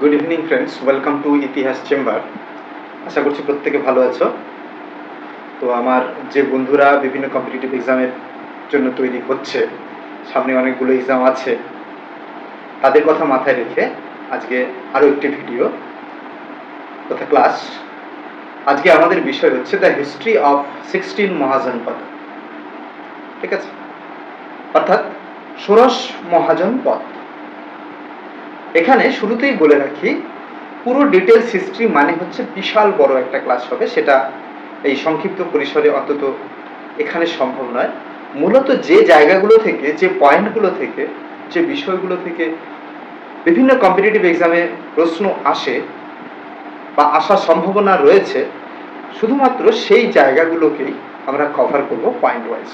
Good evening friends welcome to Itihas chamber আশা করছি প্রত্যেকে ভালো আছো। তো আমার যে বন্ধুরা বিভিন্ন কম্পিটিটিভ এক্সামের জন্য তৈরি হচ্ছে, সামনে অনেকগুলো এক্সাম আছে, তাদের কথা মাথায় রেখে আজকে আরও একটি ভিডিও তথা ক্লাস আজকে আমাদের বিষয় হচ্ছে the history of sixteen Mahajanapada. ঠিক আছে? অর্থাৎ ষোড়শ মহাজনপদ। এখানে শুরুতেই বলে রাখি, পুরো ডিটেলস হিস্ট্রি মানে হচ্ছে বিশাল বড় একটা ক্লাস হবে, সেটা এই সংক্ষিপ্ত পরিসরে অন্তত এখানে সম্ভব নয়। মূলত যে জায়গাগুলো থেকে, যে পয়েন্টগুলো থেকে, যে বিষয়গুলো থেকে বিভিন্ন কম্পিটিটিভ এক্সামে প্রশ্ন আসে বা আসার সম্ভাবনা রয়েছে, শুধুমাত্র সেই জায়গাগুলোকেই আমরা কভার করব পয়েন্ট ওয়াইজ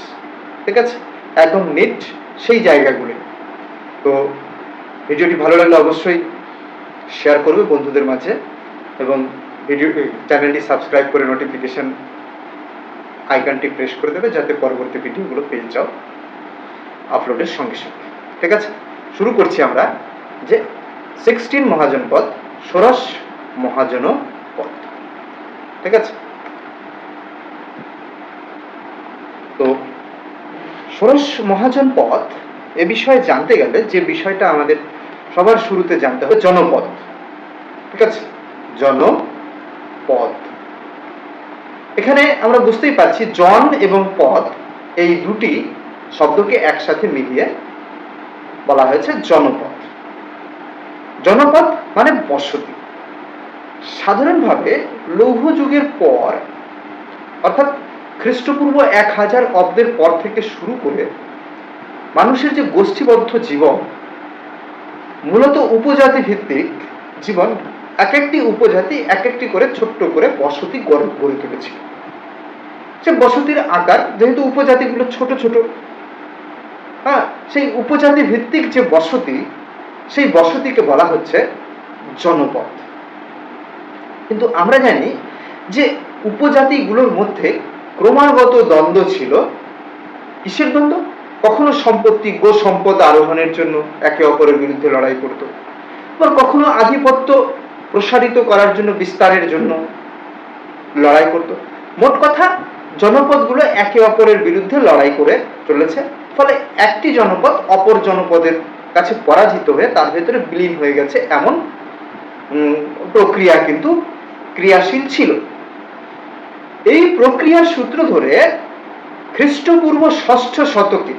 ঠিক আছে? একদম নিট সেই জায়গাগুলো তো ভিডিওটি ভালো লাগলে অবশ্যই শেয়ার করবে বন্ধুদের মাঝে এবং ভিডিও চ্যানেলটি সাবস্ক্রাইব করে নোটিফিকেশন আইকনটি প্রেস করে দেবে যাতে পরবর্তী ভিডিওগুলো পেয়ে যাও আপলোডের সঙ্গে সঙ্গে। ঠিক আছে? শুরু করছি আমরা যে সিক্সটিন মহাজন মহাজনপদ ষোড়শ মহাজন পদ। ঠিক আছে? তো ষোড়শ মহাজন পদ এ বিষয়ে জানতে গেলে যে বিষয়টা আমাদের সবার শুরুতে জানতে হবে জনপদ। ঠিক আছে? জনপদ। এখানে আমরা বুঝতেই পারছি জন এবং পদ, এই দুটি শব্দকে একসাথে মিলিয়ে বলা হয়েছে জনপদ। জনপদ মানে বসতি। সাধারণভাবে লৌহ যুগের পর, অর্থাৎ খ্রিস্টপূর্ব এক হাজার অব্দের পর থেকে শুরু করে মানুষের যে গোষ্ঠীবদ্ধ জীবন মূলত উপজাতি ভিত্তিক জীবন এক একটি উপজাতি এক একটি করে ছোট্ট করে বসতি গড়ে গড়ে তুলেছিল সে বসতির আকার যেহেতু উপজাতিগুলো ছোট ছোট হ্যাঁ সেই উপজাতি ভিত্তিক যে বসতি, সেই বসতিকে বলা হচ্ছে জনপদ কিন্তু আমরা জানি যে উপজাতিগুলোর মধ্যে ক্রমাগত দ্বন্দ্ব ছিল। কিসের দ্বন্দ্ব? কখনো সম্পত্তি গো সম্পদ আরোহণের জন্য একে অপরের বিরুদ্ধে লড়াই করত। বা কখনো আধিপত্য প্রসারিত করার জন্য বিস্তারের জন্য লড়াই করত। মোট কথা, জনপদগুলো একে অপরের বিরুদ্ধে লড়াই করে চলেছে, ফলে একটি জনপদ অপর জনপদের কাছে পরাজিত হয়ে তার ভেতরে বিলীন হয়ে গেছে এমন প্রক্রিয়া কিন্তু ক্রিয়াশীল ছিল। এই প্রক্রিয়ার সূত্র ধরে খ্রিস্টপূর্ব ষষ্ঠ শতকে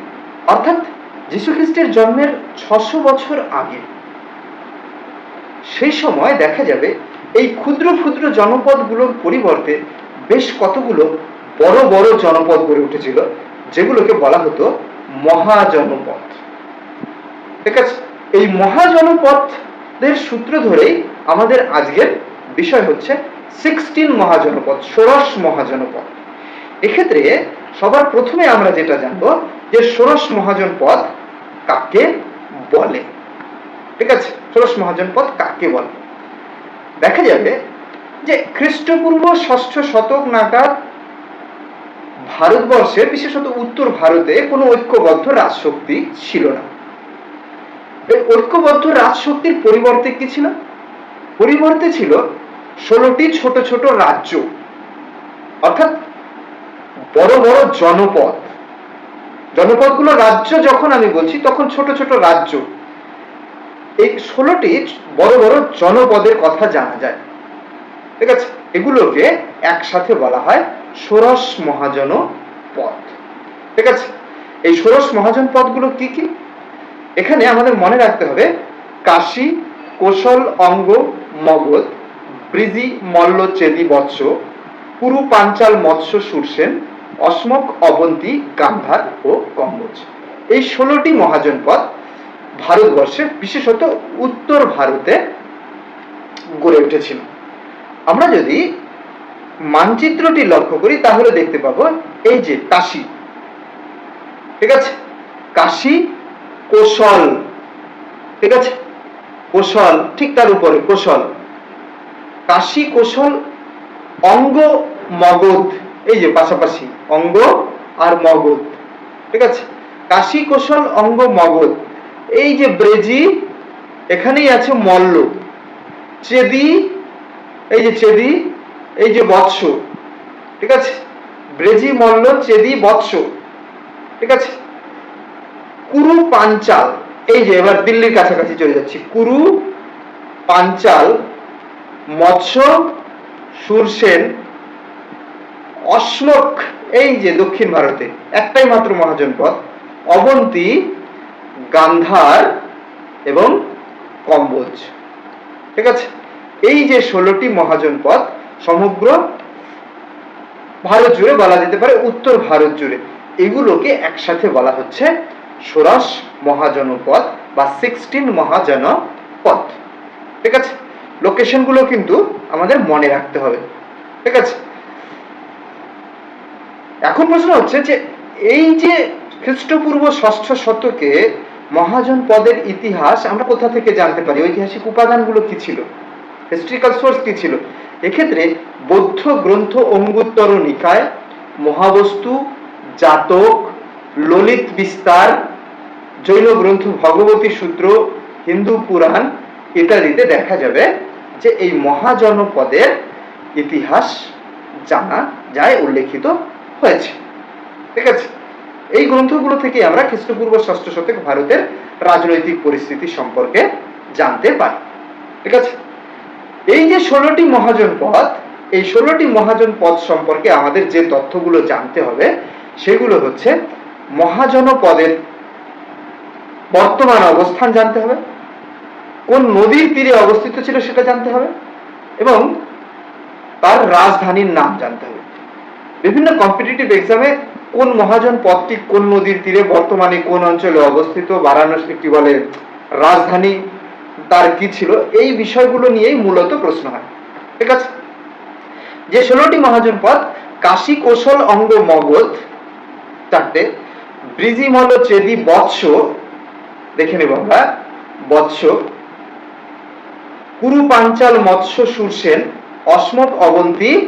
অর্থাৎ খ্রিস্টের জন্মের ছশো বছর আগে। সেই সময় দেখা যাবে এই ক্ষুদ্র ক্ষুদ্র জনপদগুলোর পরিবর্তে বেশ কতগুলো বড় বড় জনপদ গড়ে উঠেছিল, যেগুলোকে বলা হতো মহাজনপদ। ঠিক আছে, এই মহাজনপদের সূত্র ধরেই আমাদের আজকের বিষয় হচ্ছে সিক্সটিন মহাজনপদ, ষোড়শ মহাজনপদ। এক্ষেত্রে সবার প্রথমে আমরা যেটা জানব যে ষোড়শ মহাজন পদ কাকে বলে? ঠিক আছে? ষোড়শ মহাজন পদ কাকে বলে? দেখা যাবে যে খ্রিস্টপূর্ব ষষ্ঠ শতক নাগাদ ভারতবর্ষে, বিশেষত উত্তর ভারতে, কোনো ঐক্যবদ্ধ রাজশক্তি ছিল না। এই ঐক্যবদ্ধ রাজশক্তির পরিবর্তে কি ছিল? পরিবর্তে ছিল ষোলোটি ছোট ছোট রাজ্য, অর্থাৎ বড় বড় জনপদ। জনপদগুলো রাজ্য যখন আমি বলছি, তখন ছোট ছোট রাজ্য। এই ষোলোটি বড় বড় জনপদের কথা জানা যায়। ঠিক আছে? এগুলোকে একসাথে বলা হয় ষোড়শ মহাজন পদ। ঠিক আছে? এই ষোড়শ মহাজন পদগুলো কি কি? এখানে আমাদের মনে রাখতে হবে, কাশী, কোশল, অঙ্গ, মগধ, ব্রিজি, মল্ল চেদি বৎস পুরু, পাঞ্চাল, মৎস্য, সুরসেন অসমক, অবন্তী গান্ধার ও কম্বোজ। এই ষোলোটি মহাজনপদ ভারতবর্ষে বিশেষত উত্তর ভারতে গড়ে উঠেছিল। আমরা যদি মানচিত্রটি লক্ষ্য করি, তাহলে দেখতে পাবো এই যে কাশি। ঠিক আছে? কাশি, কোশল। ঠিক আছে? কোশল, ঠিক তার উপরে, কোশল। কাশি, কোশল অঙ্গ মগধ এই যে পাশাপাশি অঙ্গ আর মগধ ঠিক আছে? কাশী কৌশল অঙ্গ মগধ এই যে ব্রেজি, এখানেই আছে মল্ল। চেদি, এই যে চেদি, এই যে বৎস, ঠিক আছে? ব্রেজি, মল্ল, চেদি, বৎস, ঠিক আছে? কুরু, পাঞ্চাল। এই যে এবার দিল্লির কাছাকাছি চলে যাচ্ছি। কুরু, পাঞ্চাল, মৎস্য, সুরসেন অশ্লোক, এই যে দক্ষিণ ভারতে, একটাই মাত্র মহাজনপদ, অবন্তী, গান্ধার এবং কম্বোজ। ঠিক আছে? এই যে ষোলোটি মহাজনপদ, সমগ্র ভারত জুড়ে বলা যেতে পারে উত্তর ভারত জুড়ে, এগুলোকে একসাথে বলা হচ্ছে ষোড়শ মহাজনপদ বা সিক্সটিন মহাজনপদ। ঠিক আছে? লোকেশনগুলো কিন্তু আমাদের মনে রাখতে হবে। ঠিক আছে? এখন প্রশ্ন হচ্ছে যে এই যে খ্রিস্টপূর্ব ষষ্ঠ শতকে মহাজন পদের ইতিহাস আমরা কোথা থেকে জানতে পারি? ঐতিহাসিক উপাদানগুলো কি ছিল? হিস্ট্রিক্যাল সোর্স কি ছিল? এক্ষেত্রে বৌদ্ধ গ্রন্থ অঙ্গুত্তর নিকায়, মহাবস্তু, জাতক, ললিত বিস্তার, জৈন গ্রন্থ ভগবতী সূত্র, হিন্দু পুরাণ ইত্যাদিতে দেখা যাবে যে এই মহাজনপদের ইতিহাস জানা যায়, উল্লেখিত হয়েছে। ঠিক আছে? এই গ্রন্থগুলো থেকে আমরা খ্রিস্টপূর্ব ষষ্ঠ শতক ভারতের রাজনৈতিক পরিস্থিতি সম্পর্কে জানতে পারি। ঠিক আছে? এই যে ষোলোটি মহাজন পদ, এই ষোলোটি মহাজন পদ সম্পর্কে আমাদের যে তথ্যগুলো জানতে হবে, সেগুলো হচ্ছে মহাজন পদের বর্তমান অবস্থান জানতে হবে, কোন নদীর তীরে অবস্থিত ছিল সেটা জানতে হবে, এবং তার রাজধানীর নাম জানতে হবে। বিভিন্ন কম্পিটিটিভ এক্সামে কোন মহাজন পদটি কোন নদীর তীরে বর্তমানে কোন অঞ্চলে অবস্থিত? বারাণসী কি বলে রাজধানী তার কি ছিল? এই বিষয়গুলো নিয়েই মূলত প্রশ্ন হয়। ঠিক আছে? যে ষোলোটি মহাজন পদ, কাশী কৌশল অঙ্গ মগধ চারটে, ব্রিজিমল চেদি বৎস, দেখে নেব আমরা, বৎস কুরু পাঞ্চাল মৎস্য সুরসেন, অসমত অবন্তী,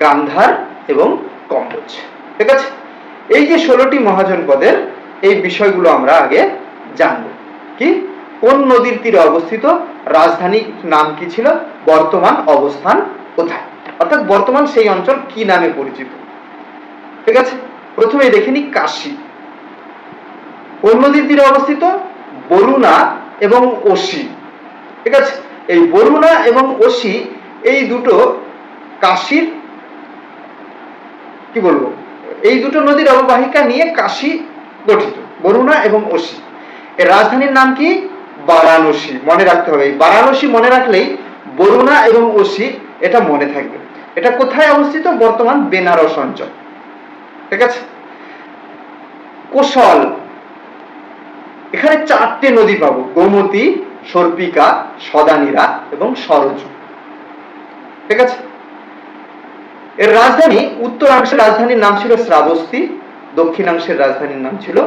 গান্ধার এবং কম্বোজ। ঠিক আছে? এই যে ষোলোটি মহাজন পদের এই বিষয়গুলো আমরা আগে জানব। কি? কোন নদীর তীরে অবস্থিত? রাজধানী নাম কি ছিল? বর্তমান অবস্থান কোথায়? অর্থাৎ বর্তমান সেই অঞ্চল কি নামে পরিচিত? ঠিক আছে? প্রথমে দেখে নিই কাশী। কোন নদীর তীরে অবস্থিত? বরুণা এবং ওসি। ঠিক আছে? এই বরুণা এবং ওসি, এই দুটো কাশীর কি বলব? এই দুটো নদীর অববাহিকা নিয়ে কাশী গঠিত, বরুণা এবং ওসি। এর রাজধানীর নাম কি? বারাণসী। মনে রাখতে হবে বারাণসী মনে রাখলেই বরুণা এবং ওসি এটা মনে থাকবে। এটা কোথায় অবস্থিত? বর্তমান বেনারস অঞ্চল। ঠিক আছে? কোশল। এখানে চারটে নদী পাবো, গোমতী, সর্পিকা, সদানীরা এবং সরজ। ঠিক আছে? এর রাজধানী, উত্তরাংশের রাজধানীর নাম ছিল শ্রাবস্তি, দক্ষিণাংশের রাজধানীর নাম ছিল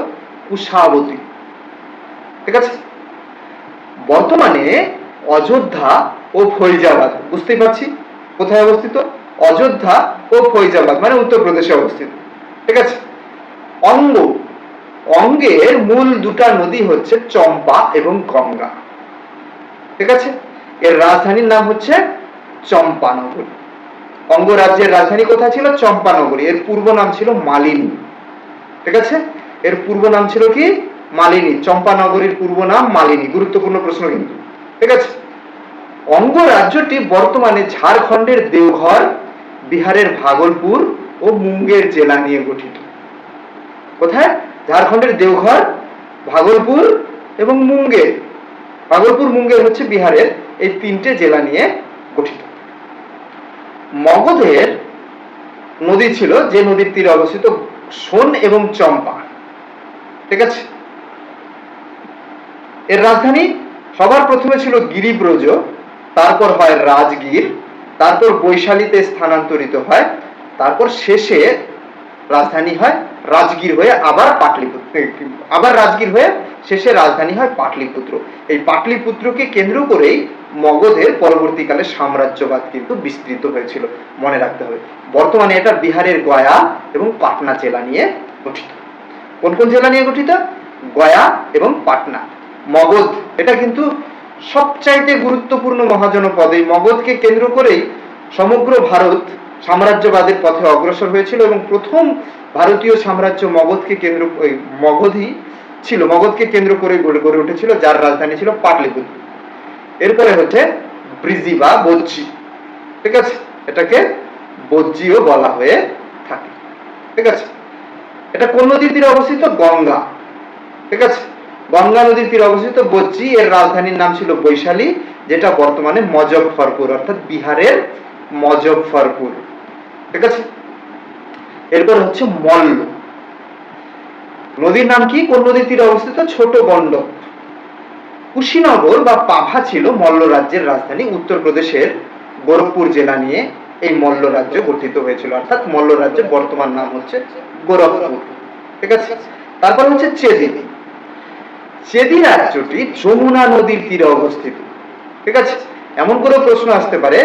কুশাবতী। ঠিক আছে? বর্তমানে অযোধ্যা ও ফৈজাবাদ, বুঝতেই পারছি? কোথায় অবস্থিত? অযোধ্যা ও ফৈজাবাদ মানে উত্তরপ্রদেশে অবস্থিত। ঠিক আছে? অঙ্গ। অঙ্গের মূল দুটা নদী হচ্ছে চম্পা এবং গঙ্গা। ঠিক আছে? এর রাজধানীর নাম হচ্ছে চম্পানগরী। অঙ্গরাজ্যের রাজধানী কোথায় ছিল? চম্পানগরী। এর পূর্ব নাম ছিল মালিনী। ঠিক আছে? এর পূর্ব নাম ছিল কি? মালিনী। চম্পানগরীর পূর্ব নাম মালিনী। গুরুত্বপূর্ণ প্রশ্ন কিন্তু। ঠিক আছে? অঙ্গরাজ্যটি বর্তমানে ঝাড়খণ্ডের দেওঘর, বিহারের ভাগলপুর ও মুঙ্গের জেলা নিয়ে গঠিত। কোথায়? ঝাড়খণ্ডের দেওঘর, ভাগলপুর এবং মুঙ্গের। ভাগলপুর, মুঙ্গের হচ্ছে বিহারের এই তিনটে জেলা নিয়ে গঠিত। মগধের নদী ছিল, যে নদীর তীরে অবস্থিত সোন এবং চম্পা। ঠিক আছে? এর রাজধানী সবার প্রথমে ছিল গিরিব্রজ, তারপর হয় রাজগীর, তারপর বৈশালীতে স্থানান্তরিত হয়, তারপর শেষে রাজধানী হয় রাজগীর হয়ে আবার পাটলিপুত্র আবার রাজগীর হয়ে শেষে রাজধানী হয় পাটলিপুত্র। এই পাটলিপুত্রকে কেন্দ্র করেই মগধের পরবর্তীকালে সাম্রাজ্যবাদ কিন্তু বিস্তৃত হয়েছিল, মনে রাখতে হবে। বর্তমানে এটা বিহারের গয়া এবং পাটনা জেলা নিয়ে গঠিত। কোন কোন জেলা নিয়ে গঠিত? গয়া এবং পাটনা। মগধ, এটা কিন্তু সবচাইতে গুরুত্বপূর্ণ মহাজনপদ। এই মগধকে কেন্দ্র করেই সমগ্র ভারত সাম্রাজ্যবাদের পথে অগ্রসর হয়েছিল এবং প্রথম ভারতীয় সাম্রাজ্য মগধকে কেন্দ্র মগধই ছিল, মগধকে কেন্দ্র করে গড়ে গড়ে উঠেছিল, যার রাজধানী ছিল পাটলিপুত্র এরপরে হচ্ছে ব্রিজি বা বজ্জি। ঠিক আছে? এটাকে বজ্জিও বলা হয়ে থাকে। ঠিক আছে? এটা কোন নদীর তীরে অবস্থিত? গঙ্গা। ঠিক আছে? গঙ্গা নদীর তীরে অবস্থিত বজ্জি, এর রাজধানীর নাম ছিল বৈশালী, যেটা বর্তমানে মজফরপুর, অর্থাৎ বিহারের মজফরপুর। ঠিক আছে? এরপর হচ্ছে মল্ল। নদীর নাম কি? কোন নদীর তীরে অবস্থিত? ছোট গন্ডক কুশীনগর বা পাভা ছিল মল্ল রাজ্যের রাজধানী। উত্তরপ্রদেশের গোরখপুর জেলা নিয়ে এই মল্ল রাজ্য গঠিত হয়েছিল। অর্থাৎ মল্ল রাজ্যের বর্তমান নাম হচ্ছে গোরখপুর। ঠিক আছে? তারপর হচ্ছে চেদি। চেদি রাজ্যটি যমুনা নদীর তীরে অবস্থিত। ঠিক আছে? এমন করে প্রশ্ন আসতে পারে,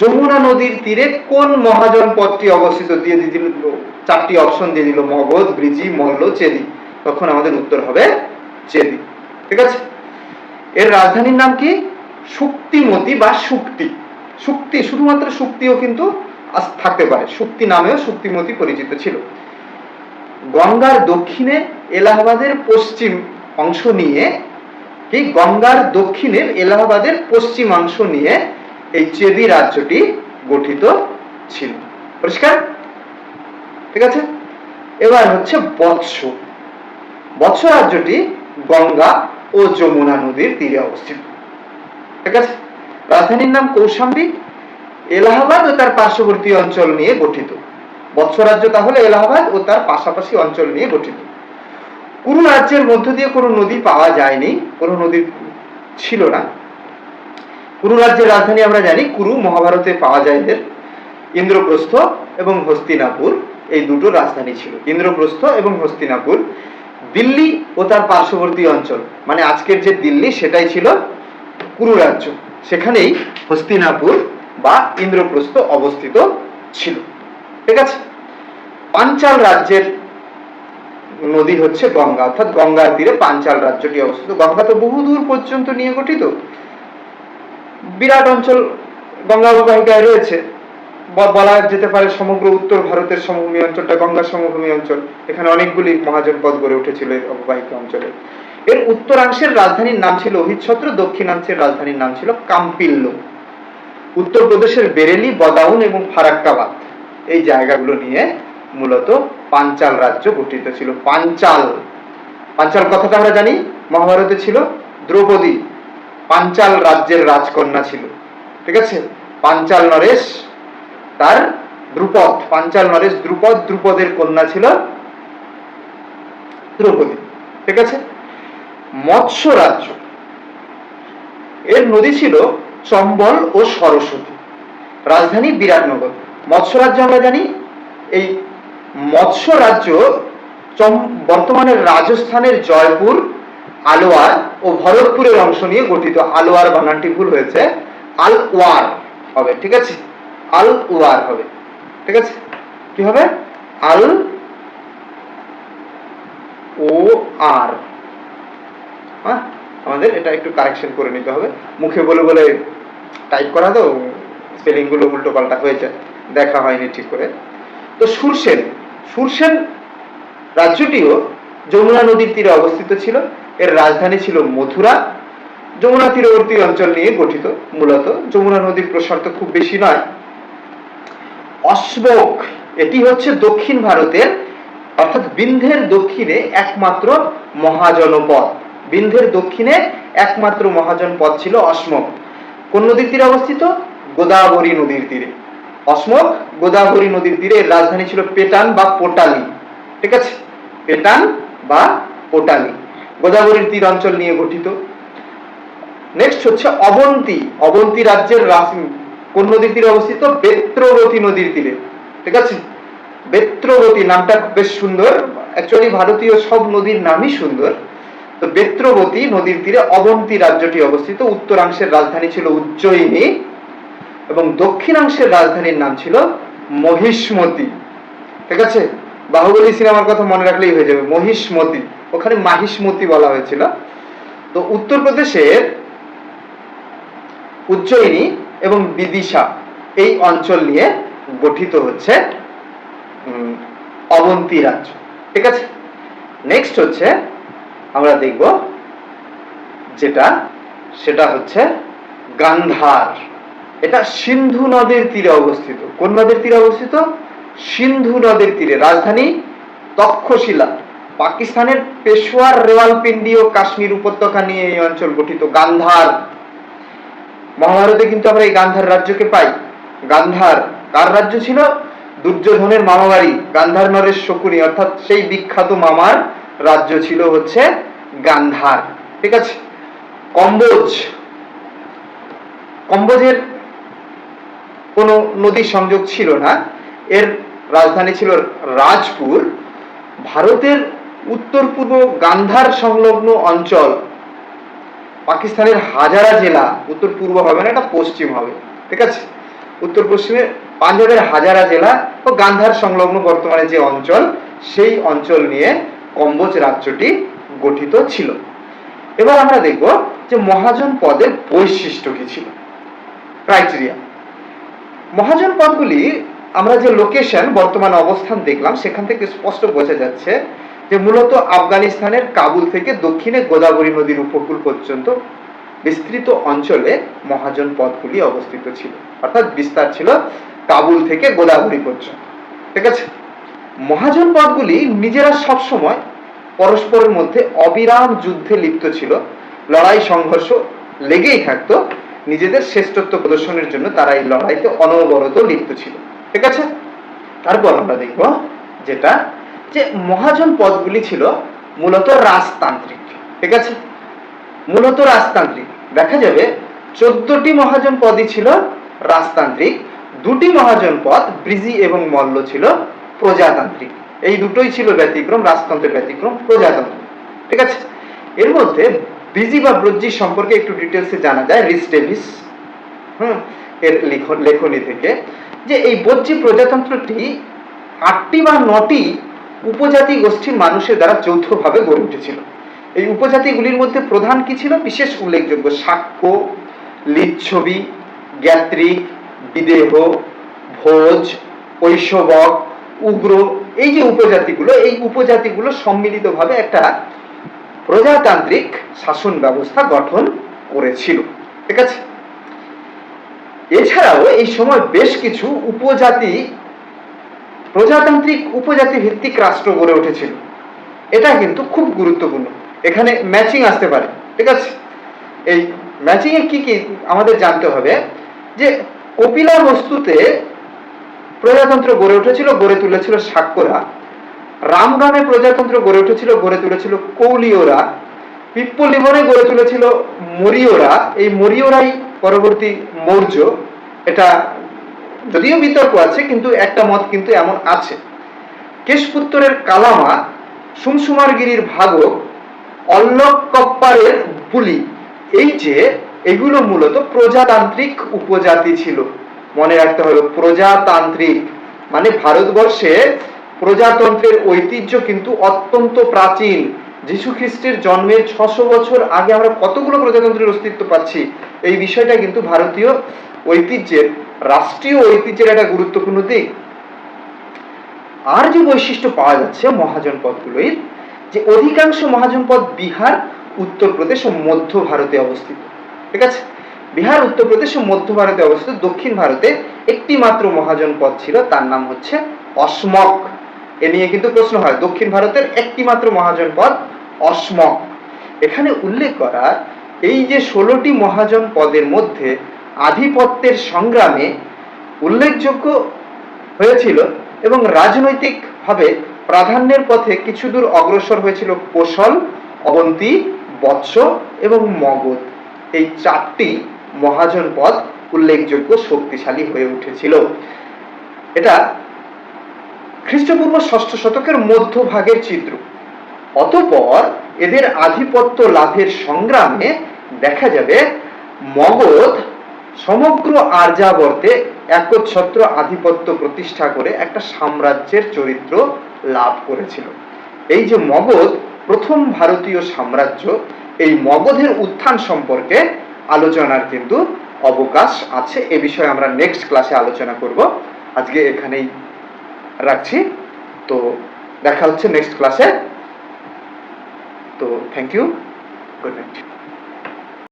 যমুনা নদীর তীরে কোন মহাজন পথটি অবস্থিত? দিয়ে দিল চারটি অপশন দিয়ে দিল, মগধ, ব্রিজি, মল্ল চেদি তখন আমাদের উত্তর হবে চেদি ঠিক আছে? এর রাজধানীর নাম কি? শুক্তিমতি বা শুক্তি। শুক্তি, শুধুমাত্র শুক্তিও কিন্তু থাকতে পারে। শুক্তি নামেও শুক্তিমতি পরিচিত ছিল। গঙ্গার দক্ষিণে এলাহাবাদের পশ্চিম অংশ নিয়ে কি গঙ্গার দক্ষিণের এলাহাবাদের পশ্চিমাংশ নিয়ে এই চেদি রাজ্যটি গঠিত ছিল। পরিষ্কার? ঠিক আছে? এবার হচ্ছে বৎস। বৎস রাজ্যটি গঙ্গা ও যমুনা নদীর তীরে অবস্থিত। ঠিক আছে? রাজধানীর নাম কৌশাম্বী। এলাহাবাদ ও তার পার্শ্ববর্তী অঞ্চল নিয়ে গঠিত। বৎস রাজ্য তাহলে এলাহাবাদ ও তার পাশাপাশি অঞ্চল নিয়ে গঠিত। কুরু রাজ্যের মধ্য দিয়ে কোনো নদী পাওয়া যায়নি, কোনো নদী ছিল না। কুরু রাজ্যের রাজধানী আমরা জানি কুরু, মহাভারতে পাওয়া যায় এদের। ইন্দ্রপ্রস্থ এবং হস্তিনাপুর, এই দুটো রাজধানী ছিল। ইন্দ্রপ্রস্থ এবং হস্তিনাপুর। দিল্লি ও তার পার্শ্ববর্তী অঞ্চল মানে আজকের যে দিল্লি সেটাই ছিল কুরু রাজ্য। সেখানেই হস্তিনাপুর বা ইন্দ্রপ্রস্থ অবস্থিত ছিল। ঠিক আছে? পাঞ্চাল রাজ্যের নদী হচ্ছে গঙ্গা, অর্থাৎ গঙ্গার তীরে পাঞ্চাল রাজ্যটি অবস্থিত। গঙ্গা তো বহু দূর পর্যন্ত নিয়ে গঠিত। বিরাট অঞ্চল গঙ্গা অববাহিকায় রয়েছে। বলা যেতে পারে সমগ্র উত্তর ভারতের সমভূমি অঞ্চলটা গঙ্গা সমভূমি অঞ্চল। এখানে অনেকগুলি মহাজনপদ গড়ে উঠেছিল এই অববাহিকা অঞ্চলে। এর উত্তরাংশের রাজধানীর নাম ছিল অহিচ্ছত্র, দক্ষিণাংশের রাজধানীর নাম ছিল কাম্পিল্ল উত্তরপ্রদেশের বেরেলি, বদাউন এবং ফারাক্কাবাদ। এই জায়গাগুলো নিয়ে মূলত পাঞ্চাল রাজ্য গঠিত ছিল। পাঞ্চাল। পাঞ্চাল কথাটা আমরা জানি, মহাভারতে ছিল দ্রৌপদী। পাঞ্চাল রাজ্যের রাজকন্যা ছিল। ঠিক আছে? পাঞ্চাল নরেশ, তার দ্রুপদ। পাঞ্চাল নরেশ, দ্রুপদ, দ্রুপদের কন্যা ছিল দ্রৌপদী। ঠিক আছে? মৎস্য রাজ্য। এর নদী ছিল চম্বল ও সরস্বতী। রাজধানী বিরাটনগর। মৎস্য রাজ্য আমরা জানি, এই মৎস্য রাজ্য বর্তমানে রাজস্থানের জয়পুর, আলোয়ার ও ভরতপুরের অংশ নিয়ে গঠিত। আলোয়ার বানানটি ভুল হয়েছে। আল ওয়ার হবে, ঠিক আছে? আল ওয়ার হবে, ঠিক আছে? কি হবে? আল ও আর হ্যাঁ? আমাদের এটা একটু কারেকশন করে নিতে হবে। মুখে বলে বলে টাইপ করা তো স্পেলিংগুলো উল্টো পাল্টা হয়ে যায় দেখা হয়নি ঠিক করে। তো সুরসেন সুরসেন রাজ্যটিও যমুনা নদীর তীরে অবস্থিত ছিল। এর রাজধানী ছিল মথুরা। যমুনা তীরবর্তী অঞ্চল নিয়ে গঠিত। মূলত যমুনা নদীর প্রসার খুব বেশি নয়। অশ্বক এটি হচ্ছে দক্ষিণ ভারতের, অর্থাৎ বিন্ধের দক্ষিণে একমাত্র মহাজনপদ বিন্ধের দক্ষিণে একমাত্র মহাজনপদ ছিল অসমক কোন নদীর তীরে অবস্থিত? গোদাবরী নদীর তীরে। অসমক গোদাবরী নদীর তীরে এর রাজধানী ছিল পেটান বা পোটালি। ঠিক আছে? পেটান বা পোটালি। গোদাবরীর তীর অঞ্চল নিয়ে গঠিত। নেক্সট হচ্ছে অবন্তী। অবন্তী রাজ্যের রাজ- কোন নদীর তীরে অবস্থিত? বেত্রবতী নদীর তীরে। ঠিক আছে? বেত্রবতী নামটা বেশ সুন্দর। অ্যাকচুয়ালি ভারতীয় সব নদীর নামই সুন্দর। তো বেত্রবতী নদীর তীরে অবন্তী রাজ্যটি অবস্থিত। উত্তরাংশের রাজধানী ছিল উজ্জয়িনী। এবং দক্ষিণাংশের রাজধানীর নাম ছিল মহিষ্মতি। ঠিক আছে? বাহুবলী সিনেমার কথা মনে রাখলেই হয়ে যাবে, মহিষ্মতি। ওখানে মাহিষ্মতি বলা হয়েছিল। তো উত্তরপ্রদেশের উজ্জয়িনী এবং বিদিশা এই অঞ্চল নিয়ে গঠিত হচ্ছে অবন্তী রাজ্য। ঠিক আছে? নেক্সট হচ্ছে, আমরা দেখব যেটা, সেটা হচ্ছে গান্ধার। এটা সিন্ধু নদের তীরে অবস্থিত। কোন নদের তীরে অবস্থিত? সিন্ধু নদের তীরে। রাজধানী তক্ষশিলা। পাকিস্তানের পেশোয়ার, রেওয়ালপিন্ডি ও কাশ্মীর উপত্যকা নিয়ে এই অঞ্চল গঠিত গান্ধার। মহাভারতে কিন্তু আমরা এই গান্ধার রাজ্যকে পাই। গান্ধার কার রাজ্য ছিল? দুর্যোধনের মামাবাড়ি, গান্ধার নরেশ শকুনি। অর্থাৎ সেই বিখ্যাত মামার রাজ্য ছিল হচ্ছে গান্ধার। ঠিক আছে? কম্বোজ। কম্বোজের কোনো নদীর সংযোগ ছিল না। এর রাজধানী ছিল রাজপুর। ভারতের উত্তর পূর্ব গান্ধার সংলগ্ন অঞ্চল, পাকিস্তানের হাজারা জেলা, উত্তর পূর্ব হবে না, এটা পশ্চিম হবে। ঠিক আছে? উত্তর পশ্চিমে পাঞ্জাবের হাজারা জেলা ও গান্ধার সংলগ্ন বর্তমানে যে অঞ্চল, সেই অঞ্চল নিয়ে কম্বোজ রাজ্যটি গঠিত ছিল। এবার আমরা দেখব যে মহাজন পদের বৈশিষ্ট্য কি ছিল। ক্রাইটেরিয়া। মহাজন পদগুলি আমরা যে লোকেশন বর্তমান অবস্থান দেখলাম, সেখান থেকে স্পষ্ট বোঝা যাচ্ছে যে মূলত আফগানিস্তানের কাবুল থেকে দক্ষিণে গোদাবরী নদীর উপকূল পর্যন্ত বিস্তৃত অঞ্চলে মহাজন পদগুলি অবস্থিত ছিল। অর্থাৎ বিস্তার ছিল কাবুল থেকে গোদাবরী পর্যন্ত। ঠিক আছে? মহাজন পদগুলি নিজেরা সবসময় পরস্পরের মধ্যে অবিরাম যুদ্ধে লিপ্ত ছিল। লড়াই, সংঘর্ষ লেগেই থাকতো। নিজেদের শ্রেষ্ঠত্ব প্রদর্শনের জন্য তারা এই লড়াইতে অনবরত লিপ্ত ছিল। ঠিক আছে? তারপর আমরা দেখব যেটা, যে মহাজন পদগুলি ছিল মূলত রাজতান্ত্রিক। ঠিক আছে? মূলত রাজতান্ত্রিক। দেখা যাবে চোদ্দটি মহাজন পদই ছিল রাজতান্ত্রিক, দুটি মহাজন পদ ব্রিজি এবং মল্ল ছিল প্রজাতান্ত্রিক। এই দুটোই ছিল ব্যতিক্রম, রাজতন্ত্রের ব্যতিক্রম, প্রজাতন্ত্র। ঠিক আছে? এর মধ্যে ব্রিজি বা ব্রজি সম্পর্কে একটু ডিটেলসে জানা যায়, রিস ডেভিস, হুম, এর লিখন লেখনী থেকে, যে এই বজ্জি প্রজাতন্ত্রটি আটটি বা নটি উপজাতি গোষ্ঠীর মানুষের দ্বারা যৌথভাবে গড়ে উঠেছিল। এই উপজাতিগুলির মধ্যে প্রধান কি ছিল? বিশেষ উল্লেখযোগ্য সাক্ষ্য, লিচ্ছবি, জ্ঞাত্রিক, বিদেহ, ভোজ, ঐশবক, উগ্র, এই যে উপজাতিগুলো, এই উপজাতিগুলো সম্মিলিতভাবে একটা প্রজাতান্ত্রিক শাসন ব্যবস্থা গঠন করেছিল। ঠিক আছে? এছাড়াও এই সময় বেশ কিছু উপজাতি, প্রজাতান্ত্রিক উপজাতি ভিত্তিক রাষ্ট্র গড়ে উঠেছিল। এটা কিন্তু খুব গুরুত্বপূর্ণ। এখানে ম্যাচিং আসতে পারে। ঠিক আছে? এই ম্যাচিং এ কি কি আমাদের জানতে হবে? যে কপিলা বস্তুতে প্রজাতন্ত্র গড়ে উঠেছিল, গড়ে তুলেছিল সাক্ষরা রামগ্রামে প্রজাতন্ত্র গড়ে উঠেছিল, গড়ে তুলেছিল কৌলীয়রা পিপ্পলিবনে গড়ে তুলেছিল মরীয়রা এই মরীয়রাই পরবর্তী মৌর্য। এটা যদিও বিতর্ক আছে, কিন্তু একটা মত কিন্তু এমন আছে। কেশপুত্তরের কালামা, সুমসুমারগিরির ভাগক অল্লকপ্পারের বুলি। এই যে, এগুলো মূলত প্রজাতান্ত্রিক উপজাতি ছিল। মনে রাখতে হবে, প্রজাতান্ত্রিক। মানে ভারতবর্ষে প্রজাতন্ত্রের ঐতিহ্য কিন্তু অত্যন্ত প্রাচীন। যীশু খ্রিস্টের জন্মের ছশো বছর আগে আমরা কতগুলো প্রজাতন্ত্রের অস্তিত্ব পাচ্ছি? এই বিষয়টা কিন্তু ভারতীয় ঐতিহ্যের, রাষ্ট্রীয় ঐতিহ্যের একটা গুরুত্বপূর্ণ দিক। আর যে বৈশিষ্ট্য পাওয়া যাচ্ছে মহাজন পদগুলোর, যে অধিকাংশ মহাজন পদ বিহার উত্তরপ্রদেশ ও মধ্য ভারতে অবস্থিত। ঠিক আছে? বিহার উত্তরপ্রদেশ ও মধ্য ভারতে অবস্থিত। দক্ষিণ ভারতে একটি মাত্র মহাজন পদ ছিল, তার নাম হচ্ছে অসমক। এ নিয়ে কিন্তু প্রশ্ন হয়। দক্ষিণ ভারতের একটি মাত্র মহাজন পদ অসমক। এখানে উল্লেখ করা, এই যে ষোলোটি মহাজন পদের মধ্যে আধিপত্যের সংগ্রামে উল্লেখযোগ্য হয়েছিল এবং রাজনৈতিকভাবে প্রাধান্যের পথে কিছু দূর অগ্রসর হয়েছিল কোশল, অবন্তী, বৎস এবং মগধ। এই চারটি মহাজন পদ উল্লেখযোগ্য শক্তিশালী হয়ে উঠেছিল। এটা খ্রিস্টপূর্ব ষষ্ঠ শতকের মধ্যভাগের চিত্র। অতপর এদের আধিপত্য লাভের সংগ্রামে দেখা যাবে, মগধ সমগ্র আর্যাবর্তে একচ্ছত্র আধিপত্য প্রতিষ্ঠা করে একটা সাম্রাজ্যের চরিত্র লাভ করেছিল। এই যে মগধ প্রথম ভারতীয় সাম্রাজ্য, এই মগধের উত্থান সম্পর্কে আলোচনার কিন্তু অবকাশ আছে। এ বিষয়ে আমরা নেক্সট ক্লাসে আলোচনা করব। আজকে এখানেই রাখছি। তো দেখা হচ্ছে নেক্সট ক্লাসে তো থ্যাংক ইউ গুড নাইট